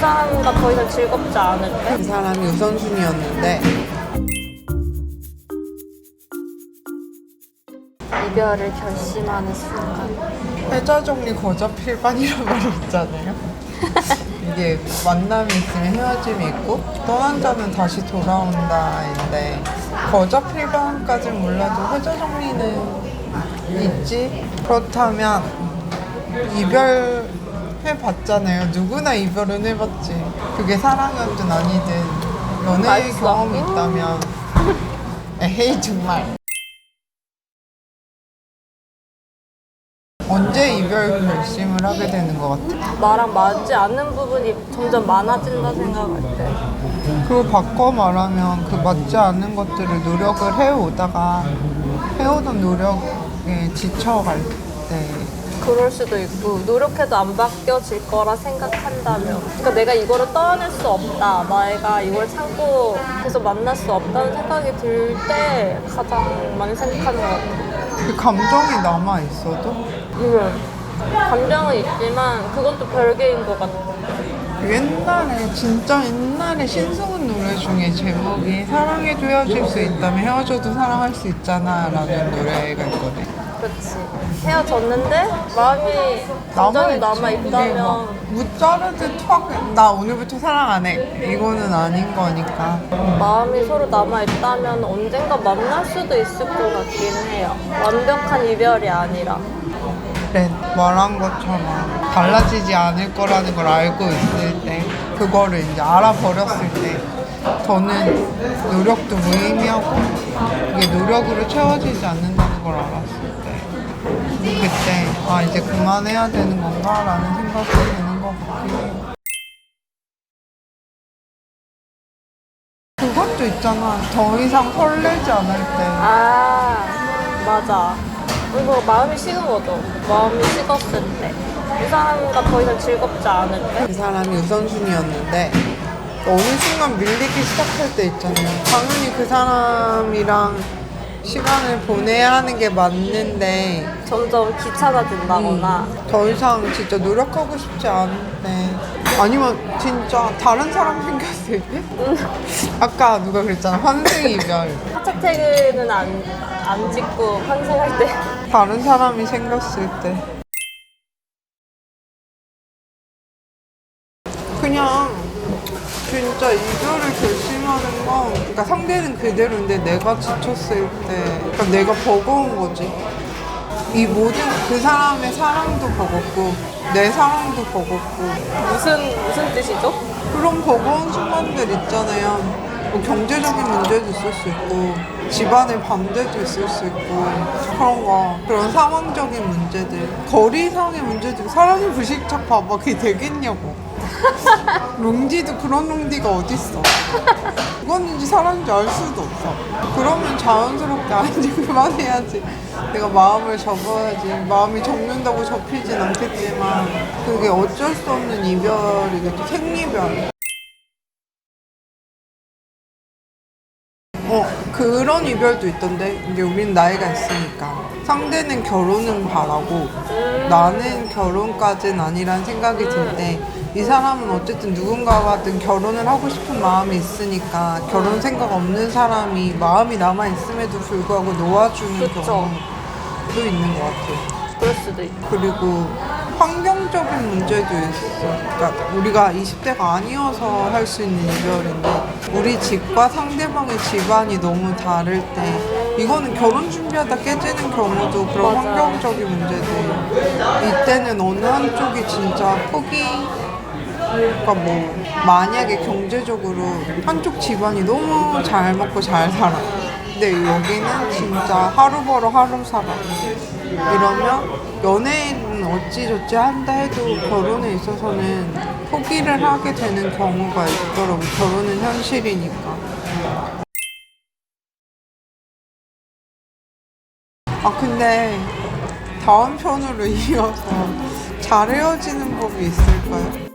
사람과 더 이상 즐겁지 않을 때? 그 사람이 우선순위였는데 이별을 결심하는 순간. 회자 정리 거저 필반이라는 말이 있잖아요. 이게 만남이 있으면 헤어짐이 있고 떠난 자는 다시 돌아온다인데 거저 필반까진 몰라도 회자 정리는 있지. 그렇다면 이별 해봤잖아요. 누구나 이별은 해봤지. 그게 사랑이었든 아니든 연애 의 맛있어. 경험이 있다면 에헤이 정말. 언제 이별 결심을 하게 되는 것 같아? 나랑 맞지 않는 부분이 점점 많아진다 생각할 때. 그걸 바꿔 말하면 그 맞지 않는 것들을 노력을 해오다가 해오던 노력에 지쳐갈 때 그럴 수도 있고 노력해도 안 바뀌어질 거라 생각한다면. 그러니까 내가 이거를 떠안을 수 없다. 내가 이걸 참고 계속 만날 수 없다는 생각이 들 때 가장 많이 생각하는 것 같아요. 그 감정이 남아 있어도? 음. 감정은 있지만 그것도 별개인 것 같아 옛날에 진짜 옛날에 신승훈 노래 중에 제목이 사랑해도 헤어질 수 있다면 헤어져도 사랑할 수 있잖아 라는 노래가 있거든 그렇지 헤어졌는데 마음이 감정이 남아있다면 무자르듯 확나 오늘부터 사랑 안 해 이거는 아닌 거니까. 마음이 서로 남아있다면 언젠가 만날 수도 있을 것 같긴 해요. 완벽한 이별이 아니라. 그래 말한 것처럼 달라지지 않을 거라는 걸 알고 있을 때 그거를 이제 알아버렸을 때 저는 노력도 무의미하고 이게 노력으로 채워지지 않는다는 걸 알았을 때 그때 아 이제 그만해야 되는 건가라는 생각이 드는 것 같긴 해요. 그것도 있잖아. 더 이상 설레지 않을 때. 아 맞아. 이거 마음이 식은 거죠 마음이 식었을 때. 이 사람과 더 이상 즐겁지 않을 때. 그 사람이 우선순위였는데 어느 순간 밀리기 시작할 때 있잖아요. 당연히 그 사람이랑 시간을 보내야 하는 게 맞는데 점점 귀찮아진다거나. 더 이상 진짜 노력하고 싶지 않은데 아니면 진짜 다른 사람 생겼을 때? 아까 누가 그랬잖아. 환생 이별. 하차 태그는 안, 안 짓고 환생할 때. 다른 사람이 생겼을 때. 그냥 진짜 이별을 하는 건 그러니까 상대는 그대로인데 내가 지쳤을 때 그러니까 내가 버거운 거지 이 모든 그 사람의 사랑도 버겁고 내 사랑도 버겁고 무슨 무슨 뜻이죠? 그런 버거운 순간들 있잖아요. 뭐 경제적인 문제도 있을 수 있고, 집안의 반대도 있을 수 있고, 그런 거. 그런 상황적인 문제들. 거리상의 문제들. 사랑이 불식착 봐봐. 그게 되겠냐고. 롱디도 그런 롱디가 어딨어. 그건지 사랑인지 알 수도 없어. 그러면 자연스럽게 아, 이제 그만해야지. 내가 마음을 접어야지. 마음이 접는다고 접히진 않겠지만, 그게 어쩔 수 없는 이별이겠죠. 생리별. 어, 그런 이별도 있던데. 이제 우린 나이가 있으니까. 상대는 결혼은 바라고, 나는 결혼까지는 아니란 생각이 들 때, 이 사람은 어쨌든 누군가와든 결혼을 하고 싶은 마음이 있으니까, 결혼 생각 없는 사람이 마음이 남아 있음에도 불구하고 놓아주는 그쵸. 경우도 있는 것 같아요. 그럴 수도 있고 그리고 환경적인 문제도 있어. 그러니까 우리가 20대가 아니어서 할 수 있는 이별인데 우리 집과 상대방의 집안이 너무 다를 때 이거는 결혼 준비하다 깨지는 경우도 그런 맞아요. 환경적인 문제들 이때는 어느 한쪽이 진짜 포기 그러니까 뭐 만약에 경제적으로 한쪽 집안이 너무 잘 먹고 잘 살아. 근데 여기는 진짜 하루 벌어 하루 살아. 이러면 연애는 어찌저찌 한다 해도 결혼에 있어서는 포기를 하게 되는 경우가 있더라고. 결혼은 현실이니까. 아 근데 다음 편으로 이어서 잘 헤어지는 법이 있을까요?